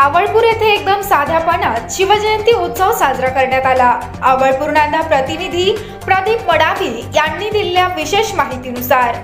आवळपूर येथे एकदम साध्यापणात शिवजयंती उत्सव साजरा करण्यात आला. आवळपूर नांदा प्रतिनिधी प्रदीप मडावी यांनी दिलेल्या विशेष माहितीनुसार.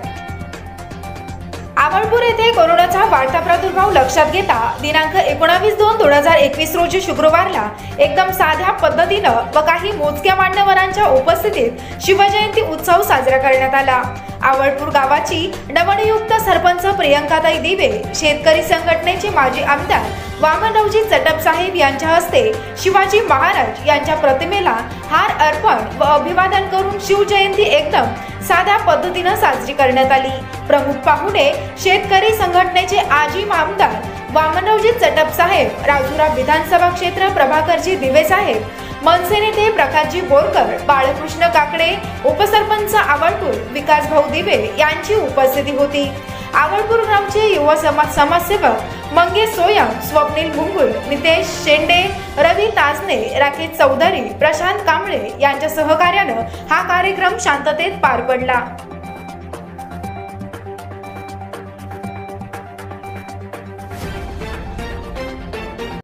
आवळपूर येथे कोरोनाचा वाढता प्रादुर्भाव लक्षात घेता दिनांक एकोणावीस दोन दोन हजार एकवीस रोजी शुक्रवारला एकदम साध्या पद्धतीनं व काही मोजक्या मान्यवरांच्या उपस्थितीत शिवजयंती उत्सव साजरा करण्यात आला. आवळपूर गावाची नवनियुक्त सरपंच प्रियंकाताई दिवे शेतकरी संघटनेचे माजी आमदार वामनरावजी चटप साहेब यांच्या हस्ते शिवाजी महाराज यांच्या प्रतिमेला हार अर्पण व अभिवादन करून शिवजयंती एकदम साध्या पद्धतीनं साजरी करण्यात आली. प्रमुख पाहुणे शेतकरी संघटनेचे आजी आमदार वामनरावजी चटप साहेब राजुरा विधानसभा क्षेत्र प्रभाकरजी दिवे साहेब मनसे नेते प्रकाशजी बोरकर बाळकृष्ण काकडे उपसरपंच आवळपूर विकास भाऊ दिवे यांची उपस्थिती होती. आवळपूर ग्रामचे युवा समाज समाजसेवक मंगेश सोयम स्वप्नील मुंगुल नितेश शेंडे रवी ताजने राकेश चौधरी प्रशांत कांबळे यांच्या सहकार्यानं हा कार्यक्रम शांततेत पार पडला.